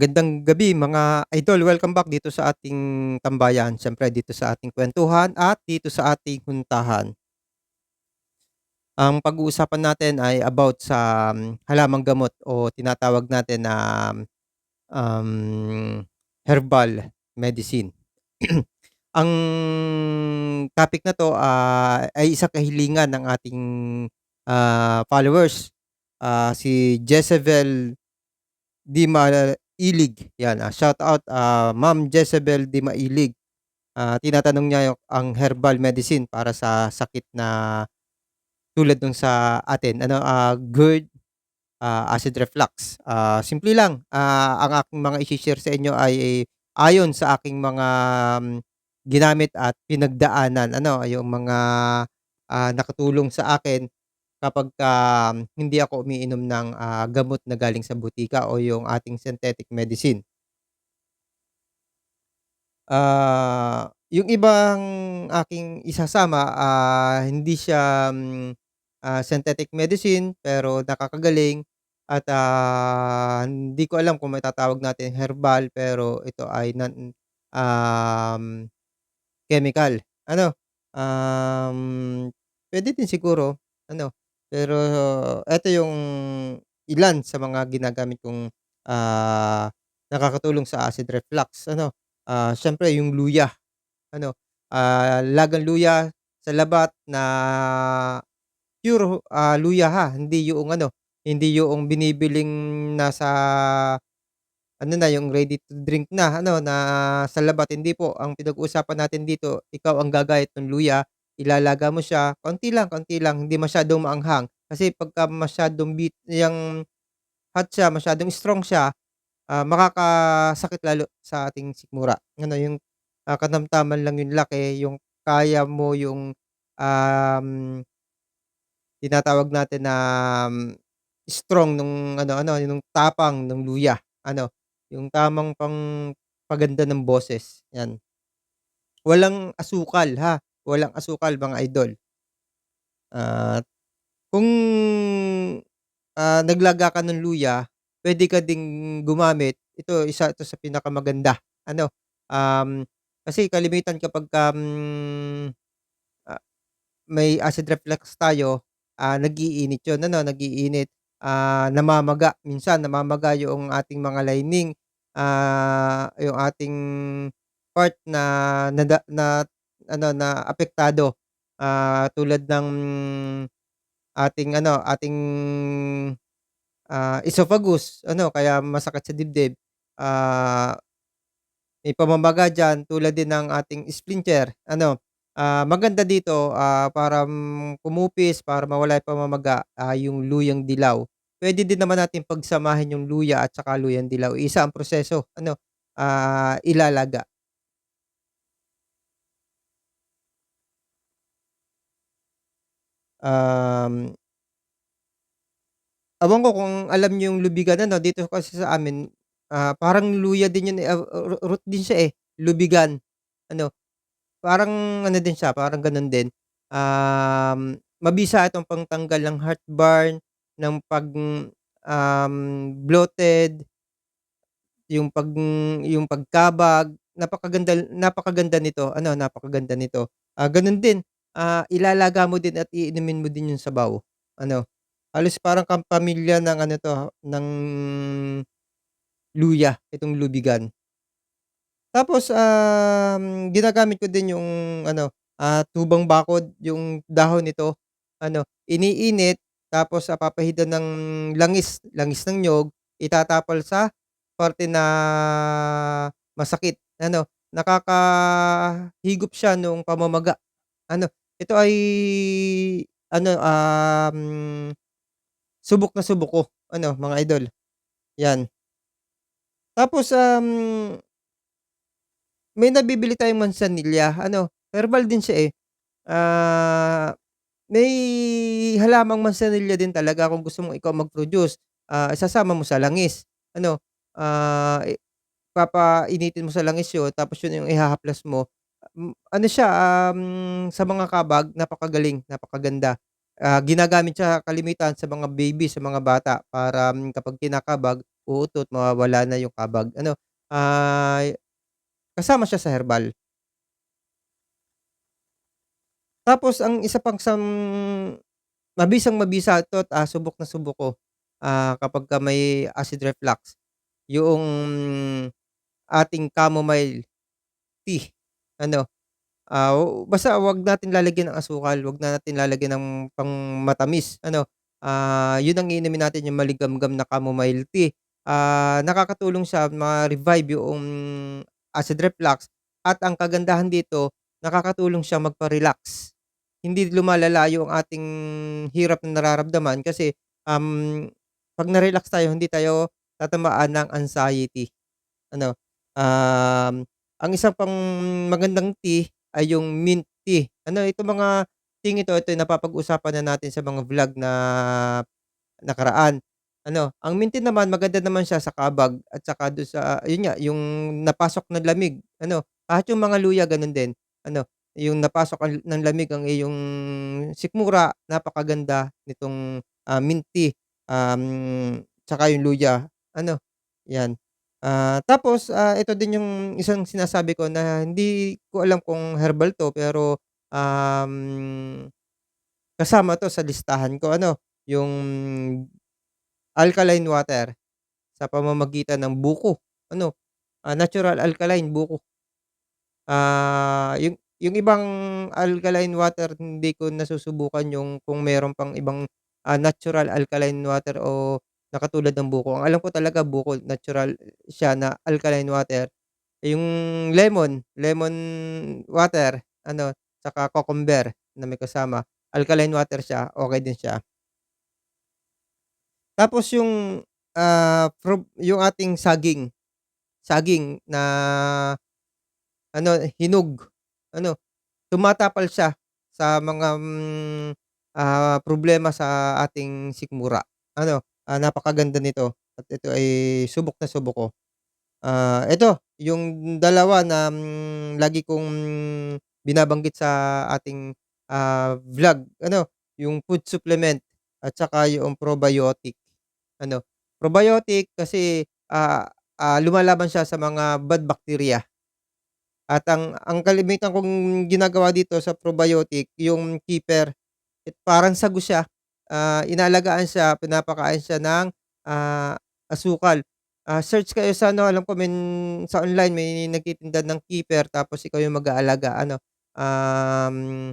Magandang gabi mga idol, welcome back dito sa ating tambayan, siyempre dito sa ating kuwentuhan at dito sa ating huntahan. Ang pag-uusapan natin ay about sa um, halamang gamot o tinatawag natin na um, herbal medicine. Ang topic na 'to, ah, ay isang kahilingan ng ating, ah, followers, ah, si Jezebel Di Mailig, 'yan, ah, shoutout, ah, Ma'am Jezebel Di Mailig. Ah, tinatanong niya yung ang herbal medicine para sa sakit na tulad nung sa atin ano, ah, GERD, ah, acid reflux. Ah, simple lang, ah, ang aking mga ishi-share sa inyo ay ayon sa aking mga, hmm, ginamit at pinagdaanan ano, yung mga, ah, nakatulong sa akin kapagka hindi ako umiinom ng, ah, gamot na galing sa botika o yung ating synthetic medicine. Ah, yung ibang aking isasama, ah, hindi siya, hmm, ah, synthetic medicine pero nakakagaling at, ah, hindi ko alam kung matatawag natin herbal pero ito ay non, um, chemical ano, um, puwede din siguro ano, pero eto yung ilan sa mga ginagamit kong, ah, nakakatulong sa acid reflux ano. Ah, siyempre yung luya, ano, ah, lagang luya sa labat na pure, ah, luya ha, hindi yoong ano, hindi yoong binibiling nasa ano na, yung ready to drink na ano, na sa labat, hindi po. Ang pinag-uusapan natin dito, ikaw ang gagayat ng luya, ilalaga mo siya, konti lang, konti lang, hindi masyadong maanghang. Kasi pagka masyadong bit yang hot siya, masyadong strong siya, ah, makakasakit lalo sa ating sikmura. Ano yung, ah, katamtaman lang yung laki, yung kaya mo yung, um, tinatawag natin na, um, strong nung ano ano, nung tapang nung luya, ano, yung tamang pangpaganda ng boses, 'yan. Walang asukal ha, walang asukal mga idol. At kung, ah, naglaga ka ng luya, puwede ka ding gumamit, ito isa ito sa pinakamaganda. Ano, um, kasi kalimitan kapagka, hmm, ah, may acid reflux tayo, ah, nag-iinit yun. Ano, nag-iinit, ah, namamaga, minsan namamaga yoong ating mga lining, ah, yung ating part na nada na ano, na apektado, ah, tulad ng ating ano, ating, ah, esophagus ano, kaya masakit sa dibdib, ah, may pamamaga diyan tulad din ng ating sphincter ano. Ah, maganda dito, ah, para, kumupis, para mawala yung pamamaga, ah, yung luyang dilaw. Puwede din naman nating pagsamahin yung luya at saka luyang dilaw, iisa ang proseso ano, ah, ilalaga. Um Ewan ko kung alam niyo yung lubigan ano, dito kasi sa amin, ah, parang luya din yun, eh, ah, ro root din siya, eh, lubigan. Ano, parang ano din siya, parang gano'n din. Um, mabisa itong pangtanggal ng heartburn, ng 'pag, um, bloated, yung 'pag yung pagkabag, napakaganda napakaganda nito, ano, napakaganda nito. Ah, gano'n din, ah, ilalaga mo din at iinumin mo din yung sabaw, ano. Halos parang kampamilya ng ano 'to, ng luya, itong lubigan. Tapos, um, ginagamit ko din yung ano, ah, tubang bakod, yung dahon nito, ano, iniinit tapos, ah, ng langis, langis ng niyog, itatapal sa parte na masakit, ano, nakakahigop siya nung pamamaga. Ano, ito ay ano, um, subok na subok ko, ano, mga idol, 'yan. Tapos, um may nabibili tayong mansanilya, ano, herbal din siya, eh. Ah, may halamang mansanilya din talaga kung gusto mong ikaw mag-produce, ah, isasama mo sa langis, ano, ah, i papainitin mo sa langis yun tapos yun yung ihahaplas mo. Ano siya, um, sa mga kabag napakagaling, napakaganda. Ah, ginagamit siya kalimitan sa mga baby, sa mga bata para, hmm, kapag kinakabag, uutot, mawawala na yung kabag ano, ay kasama siya sa herbal. Tapos ang isa pang sam mabisang-mabisa 'to at, ah, subok na subok ko, ah, kapagka may acid reflux, yoong ating chamomile tea, ano. Ah, basta 'wag natin lalagyan ng asukal, 'wag na natin lalagyan ng pang-matamis ano. Ah, yun ang iinumin natin yung maligamgam na chamomile tea. Ah, nakakatulong siya ma-revive yoong acid reflux at ang kagandahan dito, nakakatulong siyang magpa-relax. Hindi lumalala yung ating hirap na nararamdaman kasi, um, 'pag na-relax tayo hindi tayo tatamaan ng anxiety, ano. Um, ang isa pang magandang tea ay yung mint tea. Ano itong mga tea-ng ito, ito yung napapag-usapan na natin sa mga vlog na nakaraan. Ano, ang mint tea naman maganda naman siya sa kabag at saka dun sa yun nga, yung napasok na lamig ano, kahit yung mga luya ganun din, ano, yung napasok ng lamig ang iyong sikmura, napakaganda nitong, ah, mint tea, um, tsaka yung luya ano, 'yan. Ah, tapos, ah, ito din yung isang sinasabi ko na hindi ko alam kung herbal 'to pero, um, kasama 'to sa listahan ko. Ano, yung alkaline water sa pamamagitan ng buko. Ano, ah, natural alkaline buko. Ah, yung yung ibang alkaline water hindi ko nasusubukan yung kung meron pang ibang, ah, natural alkaline water o na katulad ng buko. Ang alam ko talaga buko natural siya na alkaline water. Yung lemon, lemon water ano, tsaka cucumber na may kasama, alkaline water siya, okey din siya. Tapos yung, ah, yung ating saging, saging na ano, hinog, ano, tumatapal siya sa mga, hmm, ah, problema sa ating sikmura. Ano, ah, napakaganda nito at ito ay subok na subok ko. Ah, eto yung dalawa na, hmm, lagi kong binabanggit sa ating, ah, vlog ano, yung food supplement at saka yoong probiotic, ano. Probiotic kasi, ah, ah, lumalaban siya sa mga bad bacteria. At ang ang kalimitan kong ginagawa dito sa probiotic yung keeper, it parang sago siya, ah, inaalagaan siya, pinapakain siya ng, ah, asukal. Ah, search kayo sa ano, alam ko men sa online may nagtitinda ng keeper tapos ikaw yung mag-aalaga ano, um,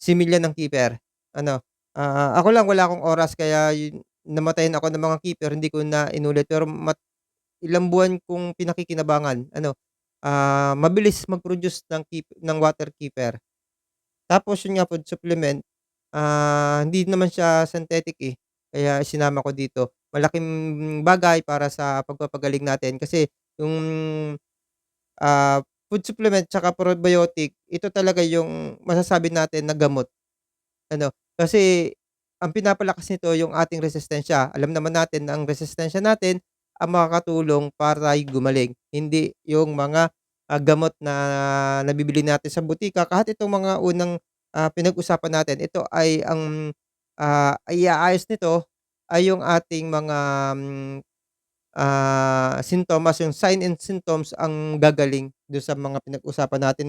similya ng keeper, ano. Ah, ako lang wala akong oras kaya yun namatayan ako ng mga keeper hindi ko na inulit pero mat ilang buwan kong pinakikinabangan ano, ah, mabilis mag-produce ng keep ng water keeper. Tapos yun nga food supplement, ah, hindi naman siya synthetic, eh, kaya sinama ko dito. Malaking bagay para sa pagpapagaling natin kasi yung, ah, food supplement tsaka probiotic, ito talaga yung masasabi natin na gamot, ano. Kasi ang pinapalakas nito yung ating resistensya. Alam naman natin na ang resistensya natin ang makakatulong para tayo gumaling, hindi yung mga, ah, gamot na nabibili natin sa botika. Kahit itong mga unang, ah, pinag-usapan natin, ito ay ang, ah, iaayos nito ay yung ating mga, hmm, ah, sintomas, yung sign and symptoms ang gagaling dun sa mga pinag-usapan natin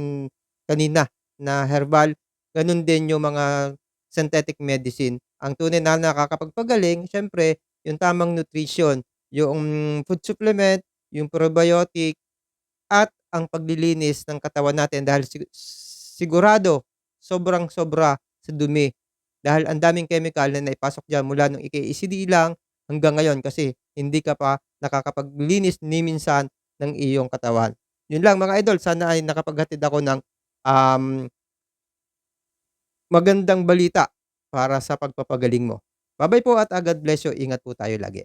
kanina na herbal, ganun din yung mga synthetic medicine. Ang tunay na nakakapagpagaling siyempre yung tamang nutrition, yoong food supplement, yung probiotic at ang paglilinis ng katawan natin dahil si sigurado sobrang-sobra sa dumi. Dahil ang daming chemical na naipasok diyan mula nung ika-ECD lang hanggang ngayon kasi hindi ka pa nakakapaglinis ni minsan ng iyong katawan. Yun lang mga idol, sana ay nakapaghatid ako ng, um magandang balita para sa pagpapagaling mo. Ba-bye po at, God bless you. Ingat po tayo lagi.